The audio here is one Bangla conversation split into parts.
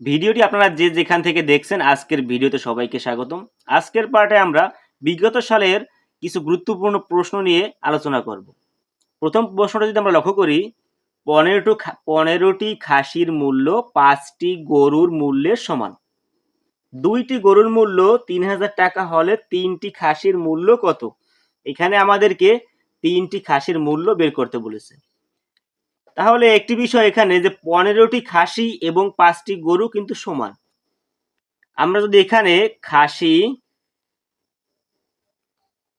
ভিডিওটি আপনারা যে যেখান থেকে দেখছেন, আজকের ভিডিওতে সবাইকে স্বাগতম। আজকের পার্টে আমরা বিগত সালের কিছু গুরুত্বপূর্ণ প্রশ্ন নিয়ে আলোচনা করব। প্রথম প্রশ্নটা যদি আমরা লক্ষ্য করি, পনেরোটি পনেরোটি খাসির মূল্য পাঁচটি গরুর মূল্যের সমান। দুইটি গরুর মূল্য তিন হাজার টাকা হলে তিনটি খাসির মূল্য কত? এখানে আমাদেরকে তিনটি খাসির মূল্য বের করতে বলেছে। তাহলে একটি বিষয় এখানে যে পনেরোটি খাসি এবং পাঁচটি গরু কিন্তু সমান। আমরা যদি এখানে খাসি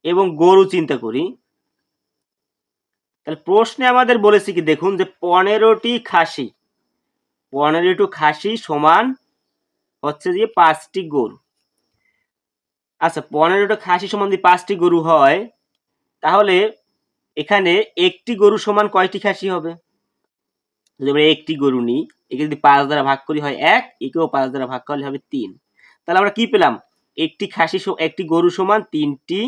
এবং গরু চিন্তা করি, তাহলে প্রশ্নে আমাদের বলেছি কি, দেখুন যে পনেরোটি খাসি পনেরোটি খাসি সমান হচ্ছে যে পাঁচটি গরু। আচ্ছা পনেরোটা খাসি সমান যদি পাঁচটি গরু হয়, তাহলে এখানে একটি গরু সমান কয়টি খাসি হবে? যদি আমরা একটি গরু নিই, একে যদি পাঁচ দ্বারা ভাগ করি হয় এক, একেও পাঁচ দ্বারা ভাগ করলে হবে তিন। তাহলে আমরা কি পেলাম? একটি খাসি একটি গরু সমান তিনটি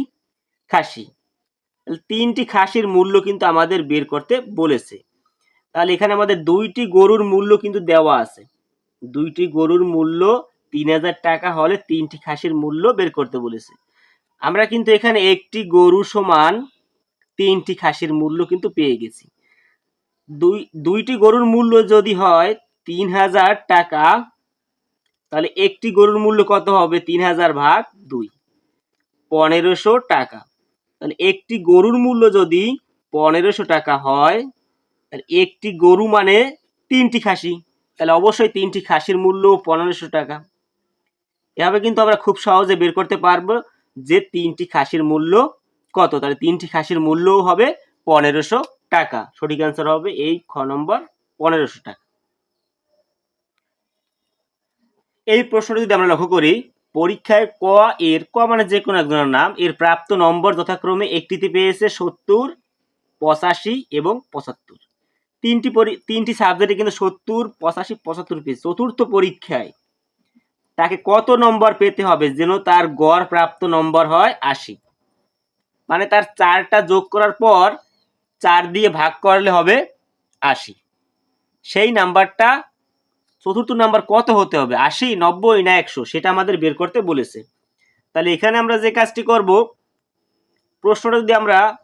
খাসি। তিনটি খাসির মূল্য কিন্তু আমাদের বের করতে বলেছে। তাহলে এখানে আমাদের দুইটি গরুর মূল্য কিন্তু দেওয়া আছে। দুইটি গরুর মূল্য তিন হাজার টাকা হলে তিনটি খাসির মূল্য বের করতে বলেছে। আমরা কিন্তু এখানে একটি গরু সমান তিনটি খাসির মূল্য কিন্তু পেয়ে গেছি। দুই, দুইটি গরুর মূল্য যদি হয় তিন হাজার টাকা, তাহলে একটি গরুর মূল্য কত হবে? তিন হাজার ভাগ দুই। পনেরোশো টাকা। তাহলে একটি গরুর মূল্য যদি পনেরোশো টাকা হয়, তাহলে একটি গরু মানে তিনটি খাসি। তাহলে অবশ্যই তিনটি খাসির মূল্য পনেরোশো টাকা। এভাবে কিন্তু আমরা খুব সহজে বের করতে পারব যে তিনটি খাসির মূল্য কত। তাহলে তিনটি খাসির মূল্যও হবে পনেরোশো টাকা। সঠিক অ্যান্সার হবে এই খ নম্বর পনেরোশো টাকা। এই প্রশ্নটি যদি আমরা লক্ষ্য করি, পরীক্ষায় ক, এর ক মানে যে কোনো একজনের নাম, এর প্রাপ্ত নম্বর যথাক্রমে একটিতে পেয়েছে সত্তর, পঁচাশি এবং পঁচাত্তর। তিনটি তিনটি সাবজেক্টে কিন্তু সত্তর, পঁচাশি, পঁচাত্তর পেয়েছে। চতুর্থ পরীক্ষায় তাকে কত নম্বর পেতে হবে যেন তার গড় প্রাপ্ত নম্বর হয় আশি? মানে তার চারটা যোগ করার পর চার দিয়ে ভাগ করলে হবে আশি। সেই নাম্বারটা চতুর্থ নাম্বার কত হতে হবে? আশি, নব্বই না একশো, সেটা আমাদের বের করতে বলেছে। তাহলে এখানে আমরা যে কাজটি করব, প্রশ্নটা যদি আমরা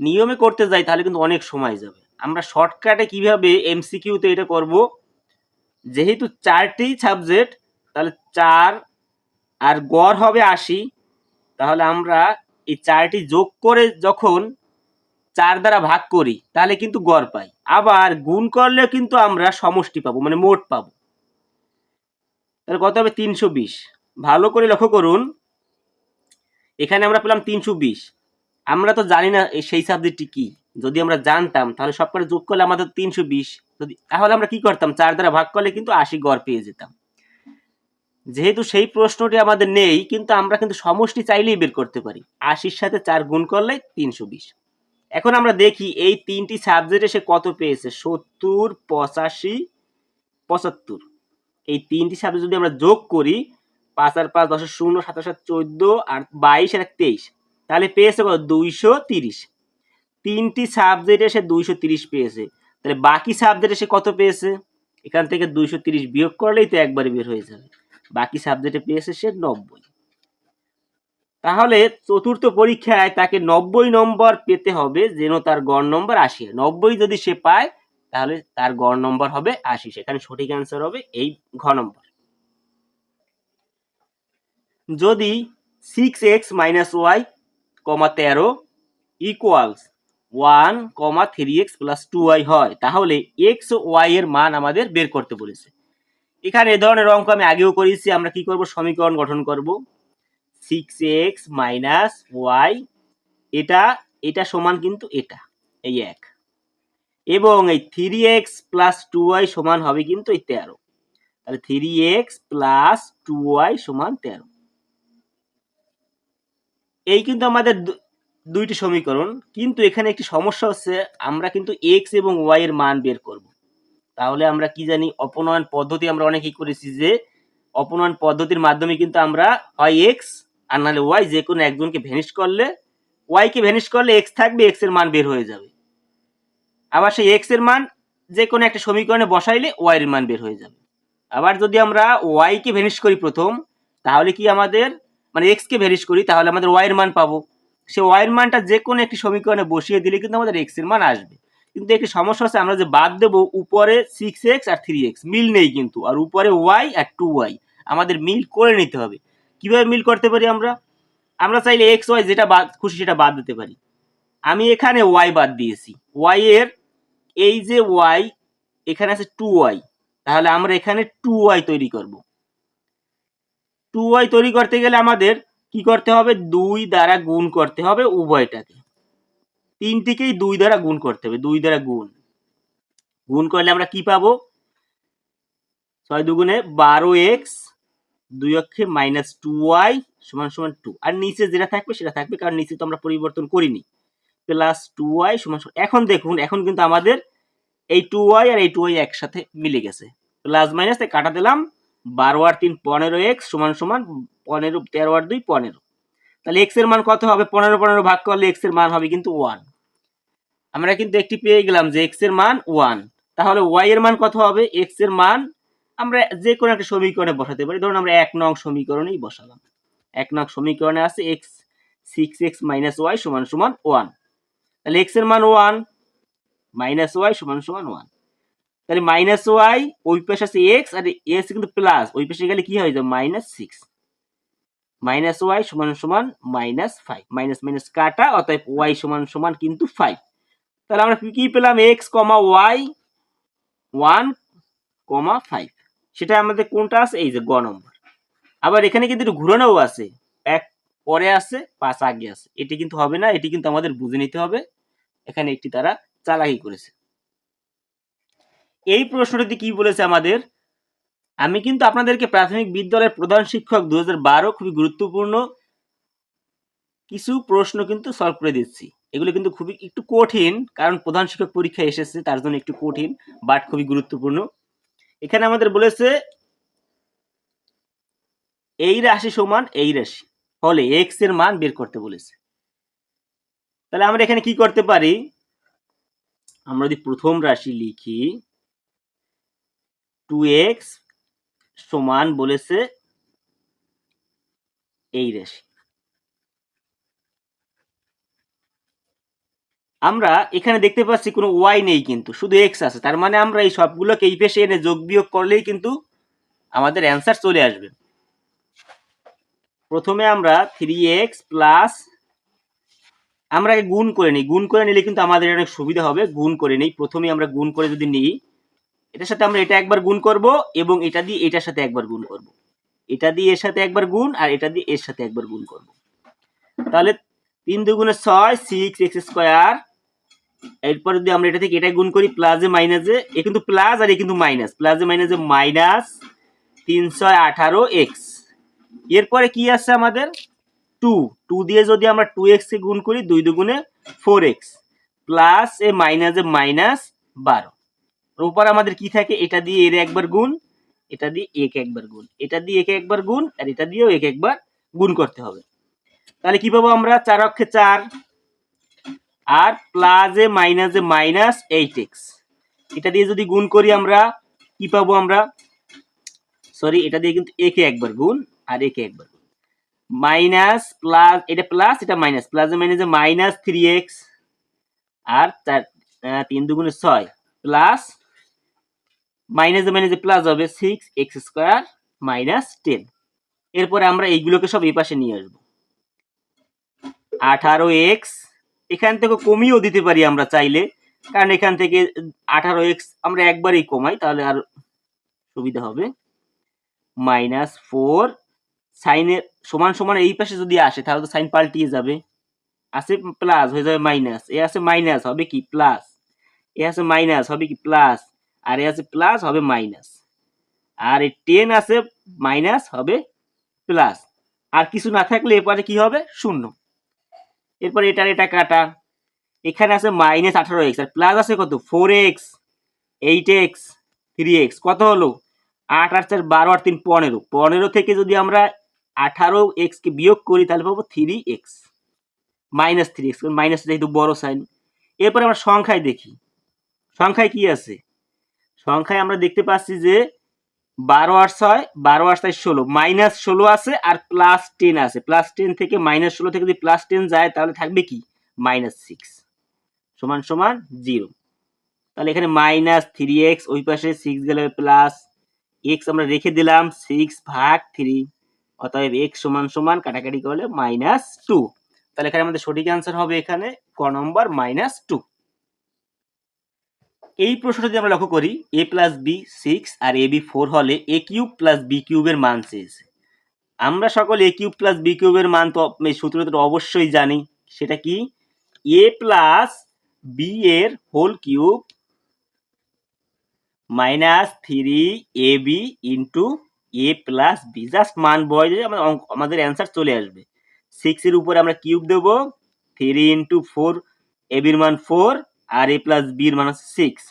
নিয়মে করতে যাই, তাহলে কিন্তু অনেক সময় যাবে। আমরা শর্টকাটে কীভাবে এমসিকিউতে এটা করব? যেহেতু চারটি সাবজেক্ট, তাহলে চার আর গড় হবে আশি। তাহলে আমরা এই চারটি যোগ করে যখন চার দ্বারা ভাগ করি, তাহলে কিন্তু গড় পাই। আবার গুণ করলেও কিন্তু আমরা সমষ্টি পাবো মানে মোট পাবো। তাহলে কত হবে? তিনশো বিশ। ভালো করে লক্ষ্য করুন। এখানে আমরা পেলাম তিনশো বিশ। আমরা তো জানি না সেই সাবজেক্টটি কি। যদি আমরা জানতাম, তাহলে সব করে যোগ করলে আমাদের তিনশো বিশ। যদি তাহলে আমরা কি করতাম? চার দ্বারা ভাগ করলে কিন্তু আশি গড় পেয়ে যেতাম। যেহেতু সেই প্রশ্নটি আমাদের নেই, কিন্তু আমরা কিন্তু সমষ্টি চাইলেই বের করতে পারি। আশির সাথে চার গুণ করলে তিনশো বিশ। এখন আমরা দেখি এই তিনটি সাবজেক্টে সে কত পেয়েছে? সত্তর, পঁচাশি, পঁচাত্তর। এই তিনটি সাবজেক্ট যদি আমরা যোগ করি, পাঁচ আর পাঁচ দশের শূন্য সাতাশ সাত চোদ্দ আর বাইশ আর তেইশ, তাহলে পেয়েছে কত? দুইশো তিরিশ। তিনটি সাবজেক্টে সে দুইশো তিরিশ পেয়েছে। তাহলে বাকি সাবজেক্টে সে কত পেয়েছে? এখান থেকে দুইশো তিরিশ বিয়োগ করলেই তো একবারে বের হয়ে যাবে। বাকি সাবজেক্টে পেয়েছে সে নব্বই। তাহলে চতুর্থ পরীক্ষায় তাকে নব্বই নম্বর পেতে হবে, যেন তার গড় নম্বর আশি। নব্বই যদি সে পায়, তাহলে তার গড় নম্বর হবে আশি। সেখানে সঠিক অ্যান্সার হবে এই ঘ নম্বর। যদি six x minus y comma তেরো equals one comma three x plus two y হয়, তাহলে এক্স ওয়াই এর মান আমাদের বের করতে বলেছে। এখানে এ ধরনের অঙ্ক আমি আগেও করেছি, আমরা কি করব? সমীকরণ গঠন করব। সিক্স এক্স মাইনাস ওয়াই এটা এটা সমান কিন্তু এটা, এই এক। এবং এই three x plus two y সমান হবে কিন্তু এই তেরো। তাহলে three x plus two y সমান তেরো। এই কিন্তু আমাদের দুইটি সমীকরণ, কিন্তু এখানে একটি সমস্যা হচ্ছে, আমরা কিন্তু এক্স এবং ওয়াই এর মান বের করব। তাহলে আমরা কি জানি, অপনয়ন পদ্ধতি আমরা অনেকেই করেছি যে, অপনয়ন পদ্ধতির মাধ্যমে কিন্তু আমরা হয় এক্স আর নাহলে ওয়াই যে কোনো একজনকে ভ্যানিশ করলে ওয়াইকে ভ্যানিশ করলে এক্স থাকবে এক্সের মান বের হয়ে যাবে। আবার সেই এক্সের মান যে কোনো একটা সমীকরণে বসাইলে ওয়াই এর মান বের হয়ে যাবে। আবার যদি আমরা ওয়াই কে ভ্যানিশ করি প্রথম, তাহলে কি আমাদের মানে এক্স কে ভ্যানিশ করি, তাহলে আমাদের ওয়াই এর মান পাবো। সে ওয়াই এর মানটা যে কোনো একটি সমীকরণে বসিয়ে দিলে কিন্তু আমাদের এক্সের মান আসবে। কিন্তু একটি সমস্যা হচ্ছে আমরা যে বাদ দেবো, উপরে সিক্স এক্স আর থ্রি এক্স মিল নেই কিন্তু। আর উপরে ওয়াই আর টু ওয়াই আমাদের মিল করে নিতে হবে। কীভাবে মিল করতে পারি আমরা? আমরা চাইলে এক্স ওয়াই যেটা বাদ, খুশি সেটা বাদ দিতে পারি। আমি এখানে ওয়াই বাদ দিয়েছি। ওয়াই এর, এই যে ওয়াই এখানে আছে টু ওয়াই তাহলে আমরা এখানে টু ওয়াই তৈরি করব। টু ওয়াই তৈরি করতে গেলে আমাদের কি করতে হবে? দুই দ্বারা গুণ করতে হবে উভয়টাকে। তিনটিকেই দুই দ্বারা গুণ করতে হবে, দুই দ্বারা গুণ। গুণ করলে আমরা কি পাবো? ছয় দুগুণে বারো এক্স দুই অক্ষে মাইনাস টু ওয়াই সমান সমান টু আর নিচে যেটা থাকবে, সেটা থাকবে, কারণ নিচে তো আমরা পরিবর্তন করিনি। প্লাস টু ওয়াই সমান সমান, এখন দেখুন, এখন কিন্তু আমাদের এই টু ওয়াই আর এই টু ওয়াই একসাথে মিলে গেছে। প্লাস মাইনাস কাটা দিলাম, বারো আর তিন পনেরো এক্স সমান সমান পনেরো, তেরো আর দুই পনেরো। তাহলে এক্সের মান কত হবে? পনেরো পনেরো ভাগ করলে এক্সের মান হবে কিন্তু ওয়ান আমরা কিন্তু একটি পেয়ে গেলাম যে এক্সের মান ওয়ান তাহলে ওয়াই এর মান কত হবে? এক্সের মান আমরা যে কোনো একটা সমীকরণে বসাতে পারি। ধরুন আমরা এক নং সমীকরণেই বসালাম। এক নং সমীকরণে আছে x six x minus y সমান সমান ওয়ান তাহলে এক্সের মান ওয়ান মাইনাস ওয়াই সমান সমান ওয়ান তাহলে মাইনাস ওয়াই ওই পাশে আছে এক্স আর এক্স কিন্তু প্লাস ওই পাশে গেলে কি হয়ে যাবে? মাইনাস সিক্স মাইনাস ওয়াই সমান সমান মাইনাস ফাইভ মাইনাস মাইনাস কাটা, অতএব ওয়াই সমান সমান কিন্তু ফাইভ তাহলে আমরা কি পেলাম? X comma y one comma five সেটা আমাদের কোনটা আছে? এই যে গ নম্বর। আবার এখানে কিন্তু একটু ঘুরানোও আছে। এক পরে আছে, পাঁচ আগে আছে। এটি কিন্তু হবে না, এটি কিন্তু আমাদের বুঝে নিতে হবে। এখানে একটি তারা চালাকি করেছে। এই প্রশ্নটিতে কি বলেছে আমাদের? আমি কিন্তু আপনাদেরকে প্রাথমিক বিদ্যালয়ের প্রধান শিক্ষক দু বারো, খুবই গুরুত্বপূর্ণ কিছু প্রশ্ন কিন্তু সলভ করে দিচ্ছি। এগুলো কিন্তু খুবই একটু কঠিন, কারণ প্রধান শিক্ষক পরীক্ষা এসেছে, তার জন্য একটু কঠিন বাট খুবই গুরুত্বপূর্ণ। এখানে আমাদের বলেছে এই রাশি সমান এই রাশি। ফলে এক্সের মান বের করতে বলেছে। তাহলে আমরা এখানে কি করতে পারি? আমরা যদি প্রথম রাশি লিখি টু এক্স সমান বলেছে এই রাশি। আমরা এখানে দেখতে পাচ্ছি কোনো ওয়াই নেই কিন্তু, শুধু এক্স আছে। তার মানে আমরা এই সবগুলোকে এই পেশে এনে যোগ বিয়োগ করলেই কিন্তু আমাদের অ্যান্সার চলে আসবে। প্রথমে আমরা থ্রি এক্স প্লাস আমরা গুণ করে নিই। গুণ করে নিলে কিন্তু আমাদের অনেক সুবিধা হবে। গুণ করে নিই। প্রথমে আমরা গুণ করে যদি নিই, এটার সাথে আমরা এটা একবার গুণ করব এবং এটা দিয়ে এটার সাথে একবার গুণ করব। এটা দিয়ে এর সাথে একবার গুণ আর এটা দিয়ে এর সাথে একবার গুণ করব। তাহলে তিন দুগুণে ছয় সিক্স এক্স স্কোয়ার এরপর যদি আমরা এটা থেকে এটা গুণ করি প্লাসে মাইনাসে এ কিন্তু প্লাস আর এ কিন্তু মাইনাস প্লাসে মাইনাসে মাইনাস তিন ছয় আঠারো এক্স এরপরে কি আছে আমাদের? টু টু দিয়ে যদি আমরা টু এক্সকে গুণ করি, দুই দুগুণে ফোর এক্স প্লাস এ মাইনাসে মাইনাস বারো। উপর আমাদের কি থাকে? এটা দিয়ে এর একবার গুণ, এটা দিয়ে এক একবার গুণ। এটা দিয়ে একে একবার গুণ, আর এটা দিয়েও এক একবার গুণ করতে হবে। তাহলে কি পাবো আমরা? চার অক্ষে চার। আর প্লাসে মাইনাসে minus a minus eight x এটা দিয়ে যদি গুণ করি আমরা, কি পাবো আমরা? সরি এটা দিয়ে কিন্তু একে একবার গুণ আর একে একবার গুণ। মাইনাস প্লাস এটা প্লাস এটা মাইনাস প্লাসে মাইনাসে মাইনাস থ্রি এক্স আর চার তিন দুগুণে ছয়। প্লাস মাইনাস এ মাইনাসে মাইনাসে প্লাস হবে six x square minus ten এরপরে আমরা এইগুলোকে সব এই পাশে নিয়ে আসব। আঠারো এক্স এখান থেকে কমিয়েও দিতে পারি আমরা চাইলে। কারণ এখান থেকে আঠারো এক্স আমরা একবারেই কমাই, তাহলে আর সুবিধা হবে। মাইনাস ফোর, সাইনের সমান সমান এই পাশে যদি আসে, তাহলে তো সাইন পাল্টিয়ে যাবে। আছে প্লাস, হয়ে যাবে মাইনাস। এ আছে মাইনাস, হবে কি? প্লাস। এ আছে মাইনাস, হবে কি? প্লাস। আর এ আছে প্লাস, হবে মাইনাস। আর এই টেন আছে মাইনাস, হবে প্লাস। আর কিছু না থাকলে এরপরে কি হবে? শূন্য। এরপর এটার এটা কাটা। এখানে আছে মাইনাস আঠারো এক্স আর প্লাস আছে কত? Four x eight x three x কত হলো? আট আট, চার, বারো আর তিন, পনেরো। পনেরো থেকে যদি আমরা আঠারো এক্সকে বিয়োগ করি, তাহলে পাবো three x minus three x minus যেহেতু বড় সাইন এরপরে আমরা সংখ্যায় দেখি। সংখ্যায় কি আছে? সংখ্যায় আমরা দেখতে পাচ্ছি যে বারো আর ছয়, বারো আর ছয় ষোলো। মাইনাস ষোলো আছে আর প্লাস টেন আছে। প্লাস টেন থেকে মাইনাস ষোলো থেকে যদি প্লাস টেন যায়, তাহলে থাকবে কি? মাইনাস সিক্স সমান সমান জিরো তাহলে এখানে মাইনাস থ্রি এক্স ওই পাশে সিক্স গেলে প্লাস এক্স আমরা রেখে দিলাম সিক্স ভাগ থ্রি অতএব এক্স সমান সমান কাটাকাটি করলে মাইনাস টু তাহলে এখানে আমাদের সঠিক অ্যান্সার হবে এখানে ক নম্বর মাইনাস টু এই প্রশ্নটা যদি আমরা লক্ষ্য করি এ প্লাস বি সিক্স আর এ বি ফোর হলে এ কিউব প্লাস বি কিউবের মান চেয়েছে। আমরা সকল এ কিউব প্লাস বি কিউবের মান তো এই সূত্রটা তো অবশ্যই জানি। সেটা কি? এ প্লাস বি এর whole cube minus three a b into a plus b just মান বয় দিলে আমাদের আমাদের অ্যান্সার চলে আসবে। সিক্সের উপরে আমরা কিউব দেবো থ্রি ইন্টু ফোর এ বির মান ফোর আর এ প্লাস বির মান হচ্ছে সিক্স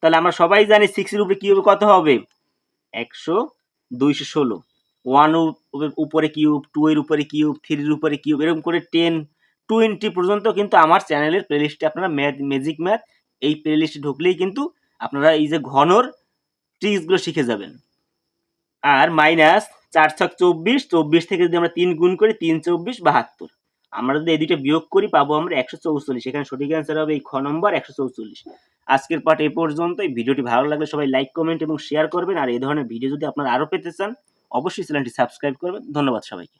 তাহলে আমরা সবাই জানি সিক্সের উপরে কিউব কত হবে? একশো দুইশো ষোলো। ওয়ান উপরে কিউব টু এর উপরে কিউব থ্রির উপরে কিউব, এরকম করে টেন টোয়েন্টি পর্যন্ত কিন্তু আমার চ্যানেলের প্লেলিস্টে আপনারা ম্যাথ ম্যাজিক ম্যাথ এই প্লেলিস্টে ঢুকলেই কিন্তু আপনারা এই যে ঘনর ট্রিক্সগুলো শিখে যাবেন। আর মাইনাস চার ছক চব্বিশ চব্বিশ থেকে যদি আমরা তিন গুণ করি, তিন, চব্বিশ, বাহাত্তর। আমরা যদি এদিকে বিয়োগ করি, পাবো আমরা একশো চৌচল্লিশ। এখানে সঠিক অ্যান্সার হবে এই খ নম্বর, একশো চৌচল্লিশ। আজকের পাঠ এ পর্যন্ত এই ভিডিওটি ভালো লাগলে সবাই লাইক কমেন্ট এবং শেয়ার করবেন। আর এই ধরনের ভিডিও যদি আপনারা আরও পেতে চান, অবশ্যই চ্যানেলটি সাবস্ক্রাইব করবেন। ধন্যবাদ সবাইকে।